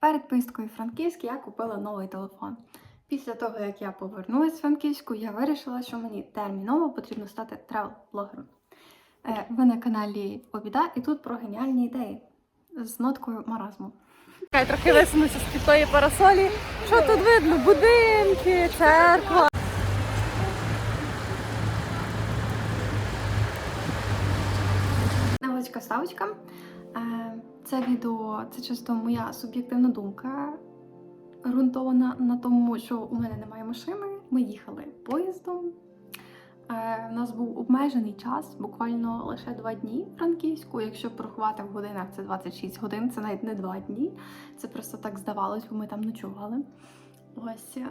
Перед поїздкою в Франківськ я купила новий телефон. Після того, як я повернулася з Франківську, я вирішила, що мені терміново потрібно стати тревел-блогером. Е, Ви на каналі Обіда, і тут про геніальні ідеї з ноткою маразму. Я трохи висунуся з під тої парасолі. Що тут видно? Будинки, церква. Невеличка ставочка. Е, Це відео це чисто моя суб'єктивна думка, ґрунтована на тому, що у мене немає машини. Ми їхали поїздом. Е, У нас був обмежений час, буквально лише два дні Франківську. Якщо порахувати в годинах, це 26 годин, це навіть не два дні. Це просто так здавалось, бо ми там ночували. Ось е,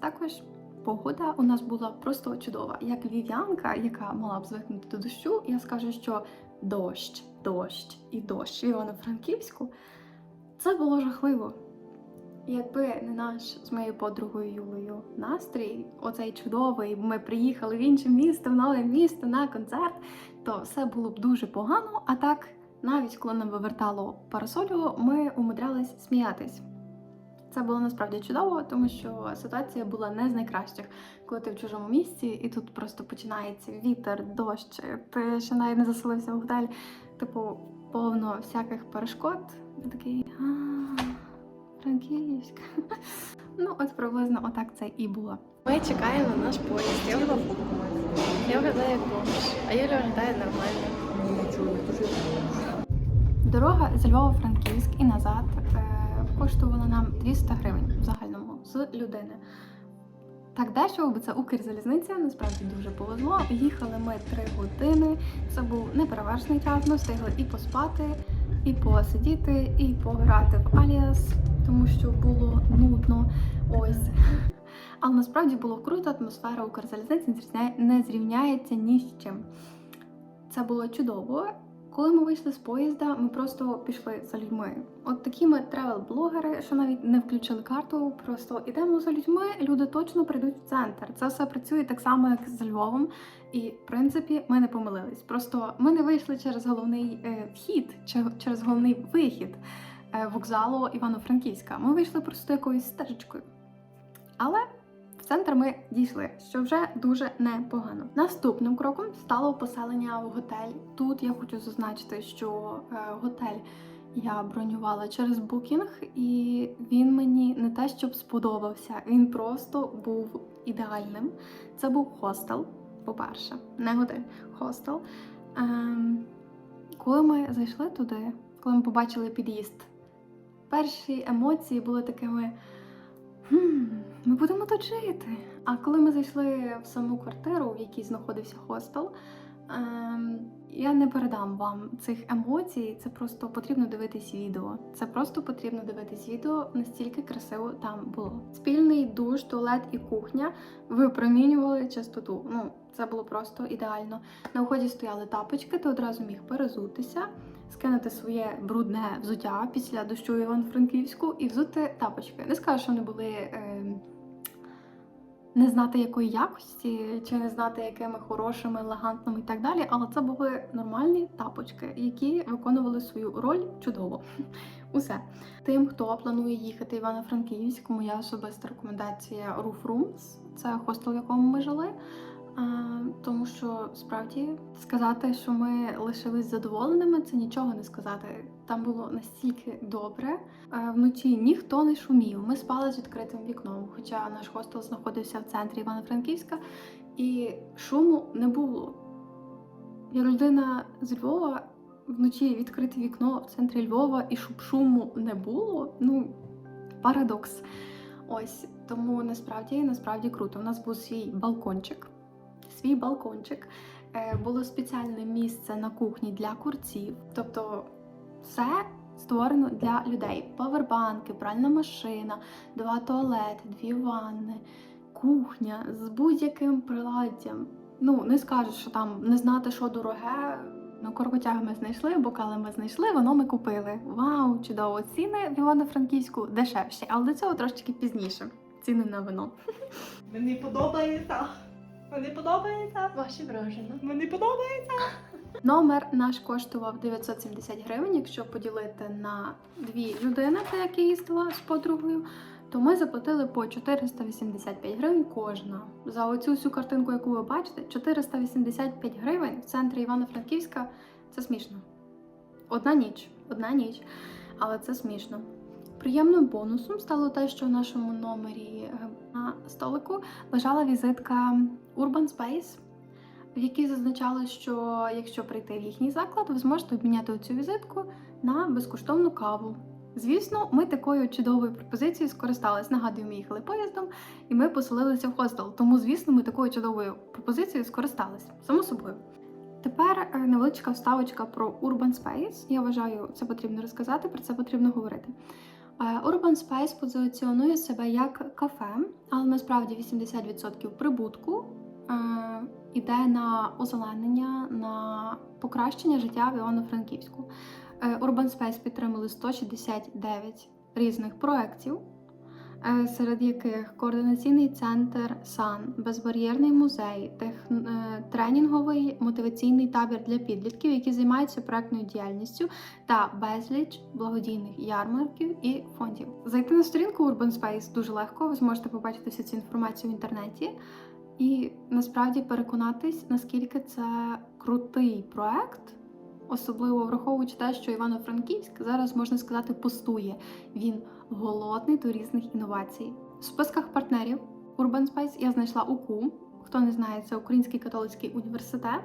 також погода у нас була просто чудова. Як львів'янка, яка мала б звикнути до дощу, я скажу, що дощ, дощ і дощ в Івано-Франківську це було жахливо. Якби не наш з моєю подругою Юлею настрій, оцей чудовий, ми приїхали в інше місто, в нове місто на концерт, то все було б дуже погано. А так, навіть коли нам вивертало парасолю, ми умудрялись сміятись. Це було насправді чудово, тому що ситуація була не з найкращих, коли ти в чужому місці, і тут просто починається вітер, дощ, ти ще навіть не заселився в готель, типу, повно всяких перешкод. Такий а Франківськ. Ну, от приблизно отак це і було. Ми чекаємо на наш поїзд. Я Я виглядаю як бомж, а Юля виглядає нормально. Дорога з Львова-Франківськ і назад е, коштувала нам 200 гривень в загальному з людини. Так дешево, бо це Укрзалізниця, насправді дуже повезло. Їхали ми 3 години. Це був неперевершений час. Ми встигли і поспати, і посидіти, і пограти в Аліас, тому що було нудно. Ось. Але насправді було круто, атмосфера Укрзалізниці не зрівняється ні з чим. Це було чудово. Коли ми вийшли з поїзда, ми просто пішли за людьми. От такі ми тревел-блогери, що навіть не включили карту, просто ідемо за людьми, люди точно прийдуть в центр. Це все працює так само, як з Львовом. І в принципі ми не помилились. Просто ми не вийшли через головний е, вхід, через головний вихід е, вокзалу Івано-Франківська. Ми вийшли просто якоюсь стежечкою. Але центр ми дійшли, що вже дуже непогано. Наступним кроком стало поселення в готель. Тут я хочу зазначити, що е, готель я бронювала через букінг, і він мені не те, щоб сподобався, він просто був ідеальним. Це був хостел, по-перше, не готель, хостел. Ем, коли ми зайшли туди, коли ми побачили під'їзд, перші емоції були такими. «Хм, ми будемо тут жити. А коли ми зайшли в саму квартиру, в якій знаходився хостел, ем, я не передам вам цих емоцій. Це просто потрібно дивитись відео. Це просто потрібно дивитись відео, настільки красиво там було. Спільний душ, туалет і кухня випромінювали чистоту. Ну, це було просто ідеально. На вході стояли тапочки, ти одразу міг перезутися, скинути своє брудне взуття після дощу Івано-Франківську і взути тапочки. Не скажу, що вони були. Е, не знати якої якості, чи не знати, якими хорошими, елегантними і так далі, але це були нормальні тапочки, які виконували свою роль чудово. Усе. Tим, хто планує їхати Івано-Франківськ, моя особиста рекомендація Roof Rooms. Це хостел, в якому ми жили. Тому що справді сказати, що ми лишились задоволеними, це нічого не сказати. Там було настільки добре. Е, Вночі ніхто не шумів. Ми спали з відкритим вікном, хоча наш хостел знаходився в центрі Івано-Франківська, і шуму не було. Я людина з Львова вночі відкрите вікно в центрі Львова, і щоб шуму не було. Ну, парадокс. Ось тому насправді насправді круто. У нас був свій балкончик. Свій балкончик. Е, Було спеціальне місце на кухні для курців. Тобто все створено для людей: павербанки, пральна машина, два туалети, дві ванни, кухня з будь-яким приладдям. Ну, не скажеш, що там не знати, що дороге. Ну, коркотяг ми знайшли, бокали ми знайшли, воно ми купили. Вау, чудово! Ціни в Івано-Франківську дешевші, але до цього трошечки пізніше. Ціни на вино. Мені подобається. Мені подобається. Ваші враження. Мені подобається. Номер наш коштував 970 гривень. Якщо поділити на дві людини, так як я їздила з подругою, то ми заплатили по 485 гривень кожна. За оцю всю картинку, яку ви бачите, 485 гривень в центрі Івано-Франківська це смішно. Одна ніч, одна ніч, але це смішно. Приємним бонусом стало те, що в нашому номері е, на столику лежала візитка Urban Space, в якій зазначало, що якщо прийти в їхній заклад, ви зможете обміняти цю візитку на безкоштовну каву. Звісно, ми такою чудовою пропозицією скористались. Нагадую, ми їхали поїздом, і ми поселилися в хостел. Тому, звісно, ми такою чудовою пропозицією скористались. Само собою. Тепер е, невеличка вставочка про Urban Space. Я вважаю, це потрібно розказати, про це потрібно говорити. Е, Urban Space позиціонує себе як кафе, але насправді 80% прибутку йде на озеленення, на покращення життя в Івано-Франківську. Е, Urban Space підтримали 169 різних проєктів, е, серед яких координаційний центр САН, безбар'єрний музей, тех... е, тренінговий мотиваційний табір для підлітків, які займаються проектною діяльністю, та безліч благодійних ярмарків і фондів. Зайти на сторінку Urban Space дуже легко. Ви зможете побачити всю цю інформацію в інтернеті і насправді переконатись, наскільки це крутий проект. Особливо враховуючи те, що Івано-Франківськ зараз можна сказати пустує. Він голодний до різних інновацій. В списках партнерів Urban Space я знайшла УКУ. Хто не знає, це Український католицький університет.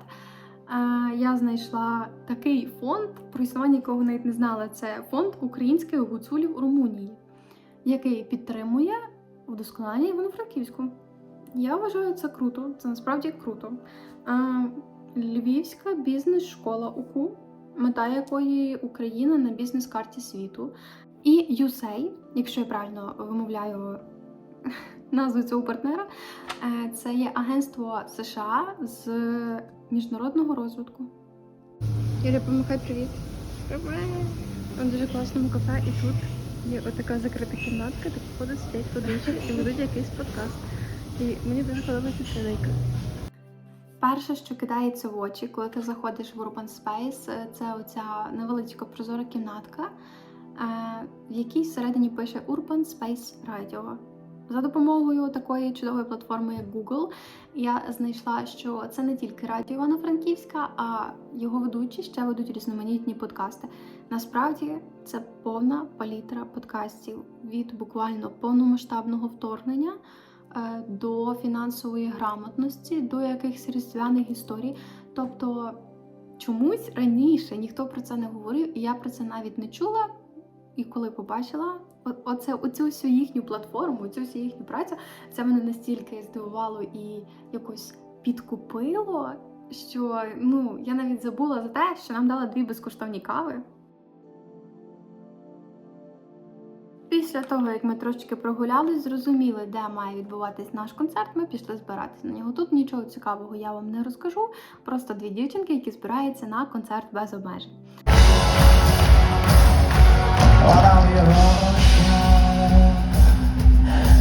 Е, Я знайшла такий фонд, про існування якого навіть не знала. Це фонд українських гуцулів Румунії, який підтримує вдосконалення Івано-Франківську. Я вважаю це круто, це насправді круто. Львівська бізнес-школа УКУ, мета якої Україна на бізнес-карті світу. І USAI, якщо я правильно вимовляю назву цього партнера, е, це є агентство США з міжнародного розвитку. Юля, помахай привіт. У дуже класному кафе, і тут є отака закрита кімнатка, де походу сидять ведучі і ведуть якийсь подкаст. І мені дуже подобається ця ідейка. Перше, що кидається в очі, коли ти заходиш в Urban Space, е, це оця невеличка прозора кімнатка, е, в якій всередині пише Urban Space Radio. За допомогою такої чудової платформи, як Google, я знайшла, що це не тільки радіо Івано-Франківська, а його ведучі ще ведуть різноманітні подкасти. Насправді це повна палітра подкастів від буквально повномасштабного вторгнення до фінансової грамотності, до якихось різдвяних історій. Тобто чомусь раніше ніхто про це не говорив, і я про це навіть не чула. І коли побачила оце, оцю всю їхню платформу, цю всю їхню працю, це мене настільки здивувало і якось підкупило, що ну я навіть забула за те, що нам дали дві безкоштовні кави. Після того, як ми трошечки прогулялись, зрозуміли, де має відбуватись наш концерт, ми пішли збиратися на нього. Тут нічого цікавого я вам не розкажу. Просто дві дівчинки, які збираються на концерт без обмежень.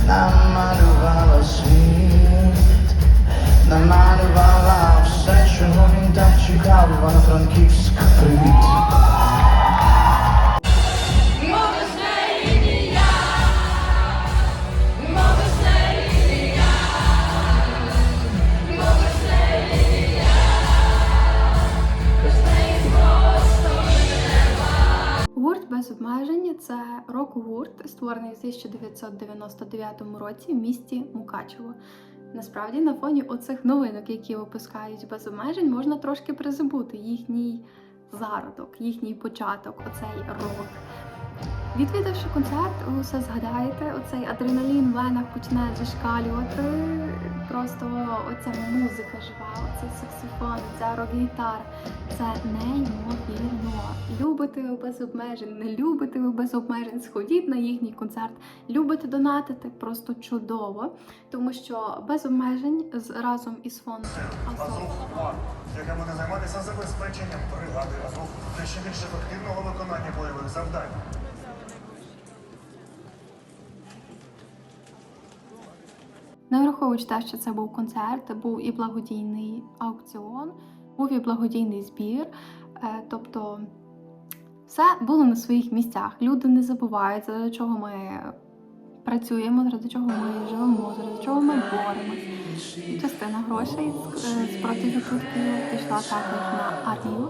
Намалювала світ, намалювала все, чого він так чекав, Івано-Франківськ, привіт. Гурт без обмежень це рок-гурт, створений у 1999 році в місті Мукачево. Насправді, на фоні оцих новинок, які випускають без обмежень, можна трошки призабути їхній зародок, їхній початок, оцей рок. Відвідавши концерт, ви все згадаєте, оцей адреналін в венах почне зашкалювати. Просто оця музика жива, оцей саксофон, ця рок-гітара. Це неймовірно. Любите ви без обмежень, не любите ви без обмежень. Сходіть на їхній концерт. Любите донатити просто чудово, тому що без обмежень разом із фондом Азов. Азов-2, яке буде займатися забезпеченням бригади Азов ще більш ефективного виконання бойових завдань. Не враховуючи те, що це був концерт, був і благодійний аукціон. Був і благодійний збір, е, тобто все було на своїх місцях. Люди не забувають, заради чого ми працюємо, заради чого ми живемо, заради чого ми боремось. Частина грошей е, з пішла також на армію.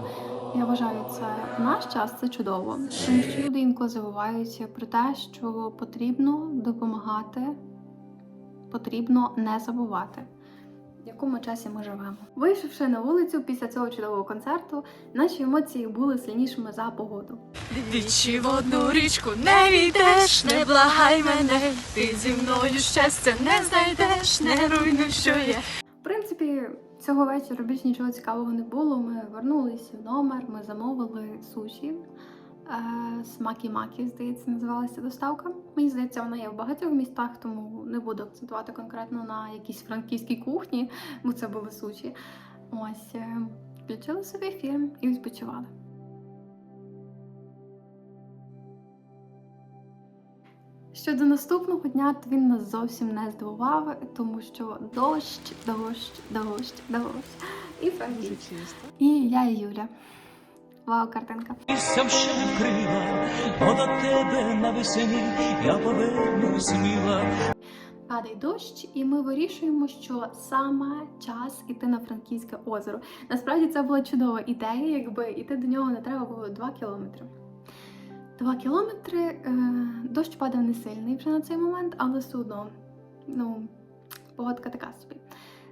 Я вважаю, це в наш час це чудово, тому що люди інколи забувають про те, що потрібно допомагати, потрібно не забувати. В якому часі ми живемо? Вийшовши на вулицю після цього чудового концерту, наші емоції були сильнішими за погоду. Двічі в одну річку не війдеш, не благай мене, ти зі мною щастя не знайдеш, не руйнуй, що є. В принципі, цього вечора більш нічого цікавого не було. Ми вернулися в номер, ми замовили суші. Смакі Макі, здається, називалася доставка. Мені здається, вона є в багатьох містах, тому не буду акцентувати конкретно на якійсь франківській кухні, бо це були суші. Ось е, включили собі фільм і відпочивали. Щодо наступного дня, то він нас зовсім не здивував, тому що дощ, дощ, дощ, дощ. І Франківськ. І я і Юля. Вау, картинка. Ще не вкрила, бо до тебе навесні я повернусь сміла. Падає дощ, і ми вирішуємо, що саме час іти на Франківське озеро. Насправді це була чудова ідея, якби іти до нього не треба було 2 кілометри. Два кілометри. Е, дощ падав не сильний вже на цей момент, але все одно, ну, погодка така собі.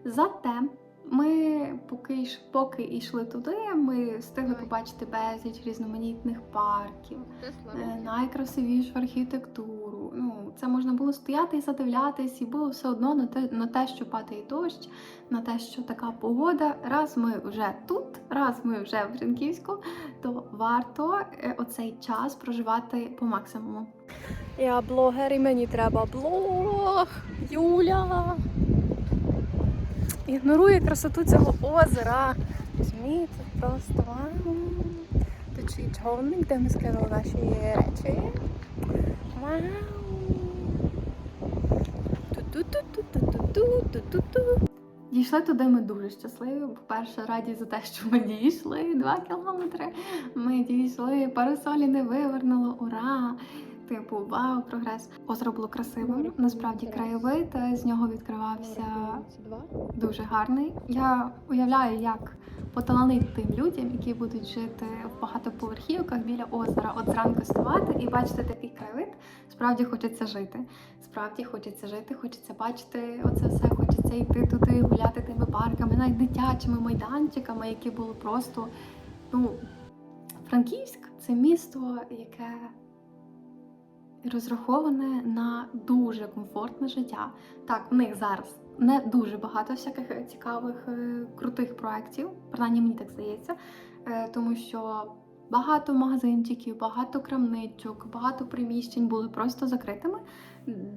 Зате ми поки, йш- поки йшли туди, ми встигли побачити безліч різноманітних парків, е, найкрасивішу архітектуру. Ну, це можна було стояти і задивлятись, і було все одно на те, на те, що падає дощ, на те, що така погода. Раз ми вже тут, раз ми вже в Франківську, то варто е, оцей час проживати по максимуму. Я блогер і мені треба блог. Юля. Ігнорує красоту цього озера. Розумієте, просто вау. Тут човник, де ми скинули наші речі. Вау. Ту-ту-ту-ту-ту-ту-ту-ту-ту. Дійшли туди ми дуже щасливі. По-перше, раді за те, що ми дійшли два кілометри. Ми дійшли, парасолі не вивернуло, ура! Типу, вау, прогрес. Озеро було красивим. Насправді краєвид е, з нього відкривався дуже гарний. Я уявляю, як поталанити тим людям, які будуть жити в багатоповерхівках біля озера, от зранку вставати і бачити такий краєвид. Справді хочеться жити. Справді хочеться жити, хочеться бачити оце все, хочеться йти туди, гуляти тими парками, навіть дитячими майданчиками, які були просто. Ну, Франківськ це місто, яке розраховане на дуже комфортне життя. Так, в них зараз не дуже багато всяких е, цікавих, е, крутих проєктів, принаймні мені так здається, е, тому що багато магазинчиків, багато крамничок, багато приміщень були просто закритими,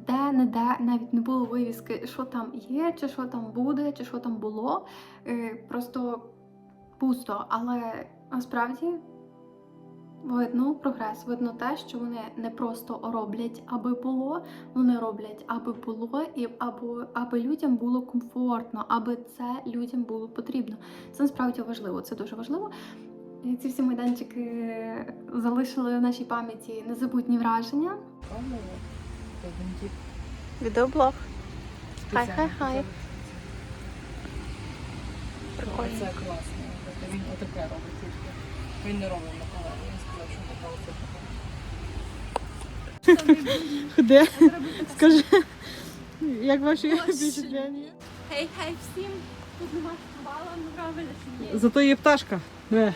де не де навіть не було вивіски, що там є, чи що там буде, чи що там було. Просто пусто. Але насправді видно прогрес, видно те, що вони не просто роблять, аби було, вони роблять, аби було, і аби, аби людям було комфортно, аби це людям було потрібно. Це насправді важливо, це дуже важливо. І ці всі майданчики залишили в нашій пам'яті незабутні враження. Відеоблог. Хай, хай, хай. Прикольно. Це класно. Тобто він отаке робить тільки. Він не робить на колені. Він сказав, що на колесі Де? Скажи, як ваші впечатлення? Хей, хей всім! Тут нема ну правильно, що є. Зато є пташка. Де?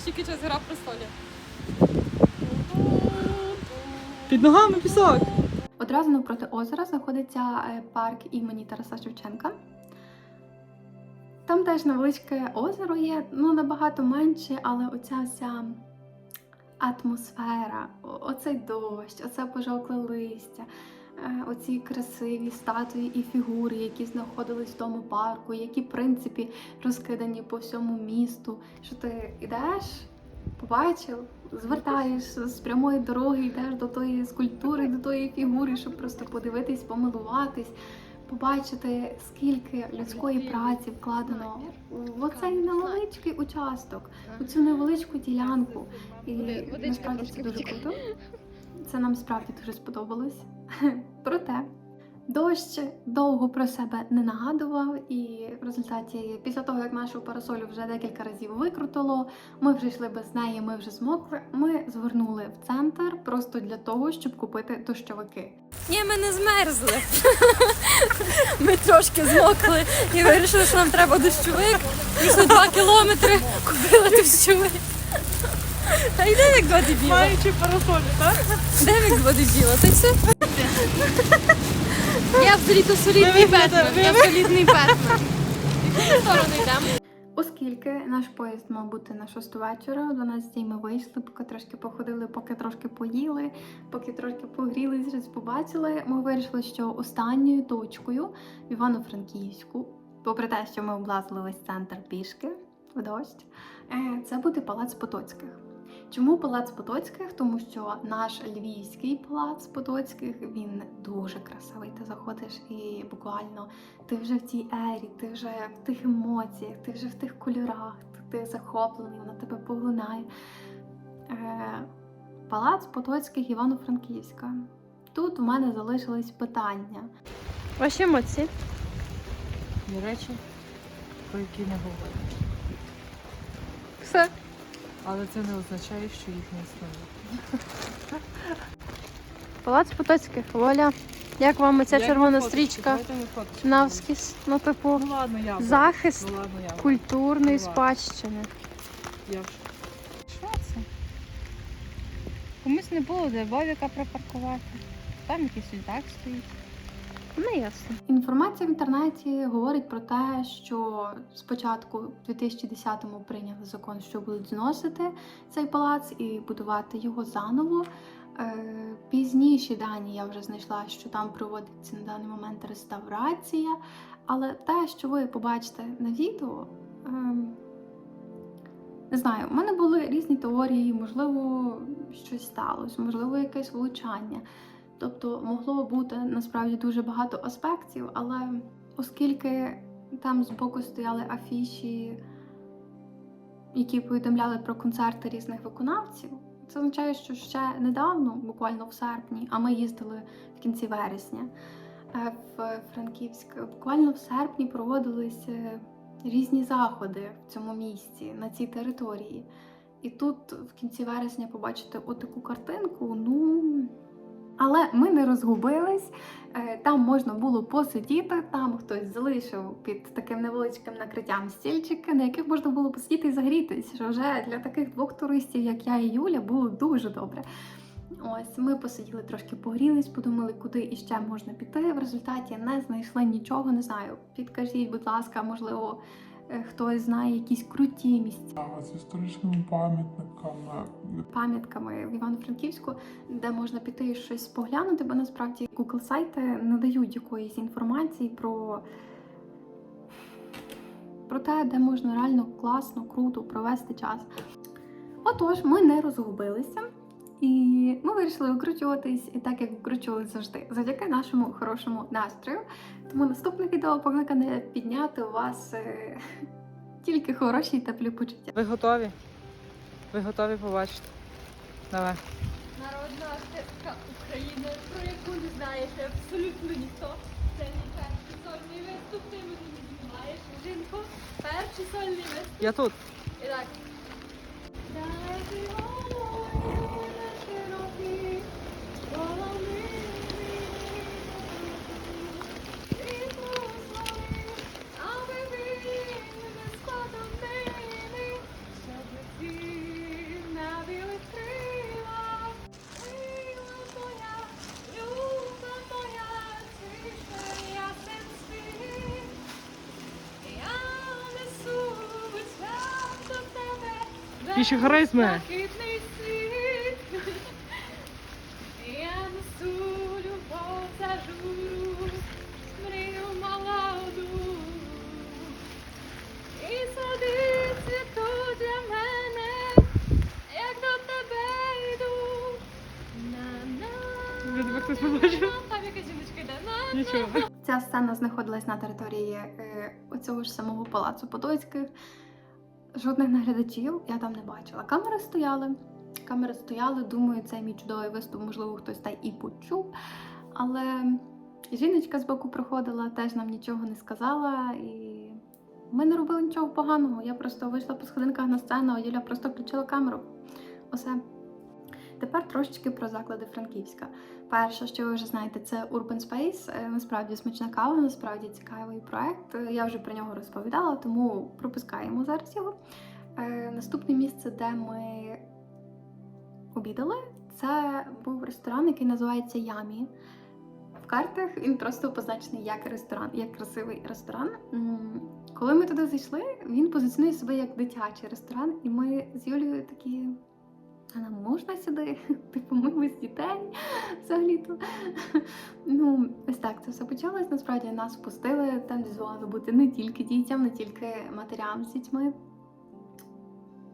Скільки час гра при столі? Під ногами пісок. Одразу навпроти озера знаходиться е, парк імені Тараса Шевченка. Там теж невеличке озеро є, ну набагато менше, але оця вся атмосфера, оцей дощ, оце пожовкле листя, е, оці красиві статуї і фігури, які знаходились в тому парку, які, в принципі, розкидані по всьому місту. Що ти йдеш побачив, звертаєш з прямої дороги, йдеш до тої скульптури, до тої фігури, щоб просто подивитись, помилуватись, побачити, скільки людської праці вкладено в оцей невеличкий участок, у цю невеличку ділянку. І насправді це дуже круто. Це нам справді дуже сподобалось. Проте дощ довго про себе не нагадував, і в результаті, після того як нашу парасолю вже декілька разів викрутило, ми вже йшли без неї, ми вже змокли. Ми звернули в центр просто для того, щоб купити дощовики. Ні, ми не змерзли. Ми трошки змокли і вирішили, що нам треба дощовик. Пішли два кілометри, купили дощовик. Та йде як два дебіла. Маючи парасолі, так? Де як два дебіла? Та й все. Я взагалі-то солідний Бетмен. Я солідний Бетмен. В яку сторону йдемо? Оскільки наш поїзд мав бути на 6 вечора, о 12 ми вийшли, поки трошки походили, поки трошки поїли, поки трошки погрілись, щось побачили. Ми вирішили, що останньою точкою в Івано-Франківську, попри те, що ми облазили весь центр пішки в дощ, е, це буде палац Потоцьких. Чому палац Потоцьких? Тому що наш львівський палац Потоцьких він дуже красивий. Ти заходиш і буквально ти вже в цій ері, ти вже в тих емоціях, ти вже в тих кольорах, ти, захоплений, вона тебе поглинає. Е, палац Потоцьких Івано-Франківська. Тут у мене залишились питання. Ваші емоції? Є речі, про які не говорять. Все. Але це не означає, що їх не існує. Палац Потоцьких. Воля. Як вам оця Як червона стрічка? Навскіз. Ну, типу, Ну ладно, я. захист Ну ладно, я. культурної Ладно. спадщини. Що це? Комусь не було де бобіка припаркувати. Там якийсь літак стоїть. Не ясно. Інформація в інтернеті говорить про те, що спочатку в 2010-му прийняли закон, що будуть зносити цей палац і будувати його заново. Е, Пізніші дані я вже знайшла, що там проводиться на даний момент реставрація. Але те, що ви побачите на відео, ем, не знаю, у мене були різні теорії, можливо, щось сталося, можливо, якесь влучання. Тобто могло бути насправді дуже багато аспектів, але оскільки там збоку стояли афіші, які повідомляли про концерти різних виконавців, це означає, що ще недавно, буквально в серпні, а ми їздили в кінці вересня е, в Франківськ, буквально в серпні проводились е, різні заходи в цьому місці, на цій території. І тут в кінці вересня побачити отаку картинку, ну. Але ми не розгубились. Е, Там можна було посидіти, там хтось залишив під таким невеличким накриттям стільчики, на яких можна було посидіти і загрітись. Що вже для таких двох туристів, як я і Юля, було дуже добре. Ось ми посиділи трошки погрілись, подумали, куди іще можна піти. В результаті не знайшли нічого, не знаю. Підкажіть, будь ласка, можливо, хтось знає якісь круті місця з історичними пам'ятниками. пам'ятками в Івано-Франківську, де можна піти і щось поглянути, бо насправді Google сайти не дають якоїсь інформації про, про те, де можна реально класно, круто провести час. Отож, ми не розгубилися. І ми вирішили викручуватись, і так як викручували завжди, завдяки нашому хорошому настрою. Тому наступне відео покликане підняти у вас е, тільки хороші і теплі почуття. Ви готові? Ви готові побачити? Давай. Народна артистка України, про яку не знаєш абсолютно ніхто. Це мій перший сольний виступ, ти мені не знімаєш, жінко. Перший сольний виступ. Я тут. І так. На широкі, голови сцена знаходилась на території е, оцього ж самого палацу Подольських. Жодних наглядачів я там не бачила. Камери стояли. Камери стояли, думаю, цей мій чудовий виступ, можливо, хтось та і почув. Але жіночка з боку проходила, теж нам нічого не сказала. І ми не робили нічого поганого. Я просто вийшла по сходинках на сцену, а Юля просто включила камеру. Усе. Тепер трошечки про заклади Франківська. Перше, що ви вже знаєте, це Urban Space. Е, Насправді смачна кава, насправді цікавий проект. Е, Я вже про нього розповідала, тому пропускаємо зараз його. Е, Наступне місце, де ми обідали, це був ресторан, який називається Ямі. В картах він просто позначений як ресторан, як красивий ресторан. Коли ми туди зайшли, він позиціонує себе як дитячий ресторан, і ми з Юлією такі. А нам можна сюди? Типу, ми без дітей взагалі-то. Ну, ось так це все почалось. Насправді нас впустили, там дозволено бути не тільки дітям, не тільки матерям з дітьми.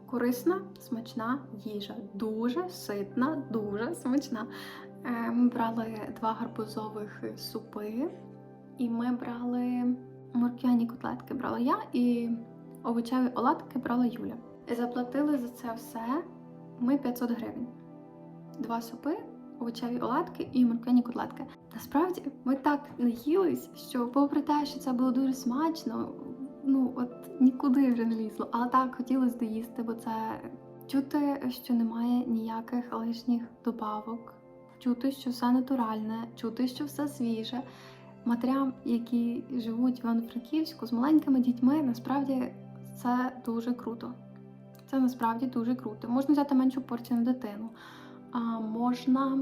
Корисна, смачна їжа. Дуже ситна, дуже смачна. Е, Ми брали два гарбузових супи, і ми брали морквяні котлетки брала я, і овочеві оладки брала Юля. Заплатили за це все ми 500 гривень. Два супи, овочеві оладки і морквяні котлетки. Насправді ми так наїлись, що, попри те, що це було дуже смачно, ну от нікуди вже не лізло. Але так хотілося доїсти, бо це чути, що немає ніяких лишніх добавок, чути, що все натуральне, чути, що все свіже. Матерям, які живуть в Івано-Франківську з маленькими дітьми, насправді це дуже круто. Це насправді дуже круто. Можна взяти меншу порцію на дитину, а можна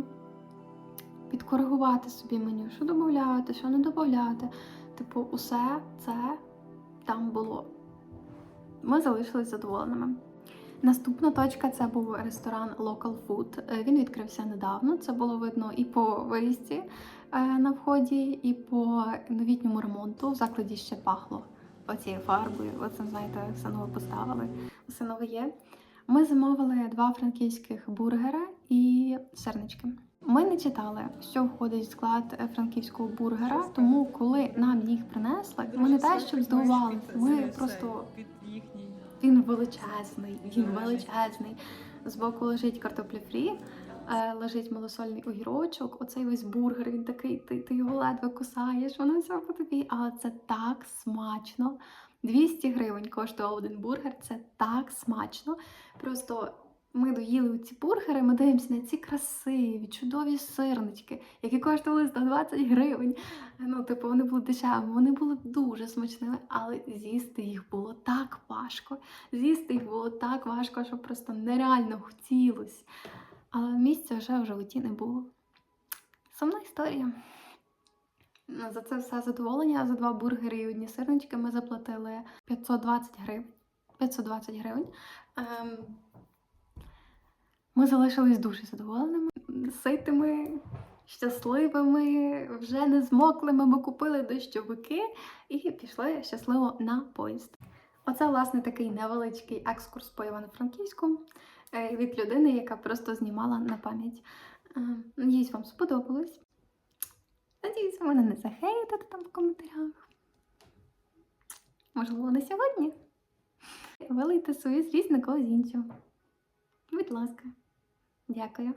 підкоригувати собі меню, що додати, що не додати. Типу, усе це там було. Ми залишились задоволеними. Наступна точка це був ресторан Local Food. Е, Він відкрився недавно. Це було видно і по виїзді е, на вході, і по новітньому ремонту. В закладі ще пахло оцією фарбою. Оце, знаєте, все нове поставили. Все нове є. Ми замовили два франківських бургера і сирнички. Ми не читали, що входить в склад франківського бургера, тому коли нам їх принесли, ми не те, щоб здивувалися, ми просто він величезний, він величезний. Збоку лежить картопля фрі, лежить малосольний огірочок. Оцей весь бургер, він такий, ти, ти його ледве кусаєш, воно все по тобі, але це так смачно. 200 гривень коштував один бургер, це так смачно. Просто ми доїли ці бургери, ми дивимося на ці красиві, чудові сирнички, які коштували 120 гривень. Ну, типу, вони були дешевими, вони були дуже смачними, але з'їсти їх було так важко. З'їсти їх було так важко, що просто нереально хотілося. Але місця вже в животі не було. Сумна історія. Ну, За це все задоволення. За два бургери і одні сирнички ми заплатили 520 гривень. 520 гривень. Ем, ми залишились дуже задоволеними, ситими, щасливими, вже не змоклими. Ми купили дощовики і пішли щасливо на поїзд. Оце, власне, такий невеличкий екскурс по Івано-Франківську від людини, яка просто знімала на пам'ять. Е, Надіюсь, вам сподобалось. Надіюсь, мене не захейтите там в коментарях. Можливо, на сьогодні. Вилийте свою злість на когось іншого. Будь ласка. Дякую.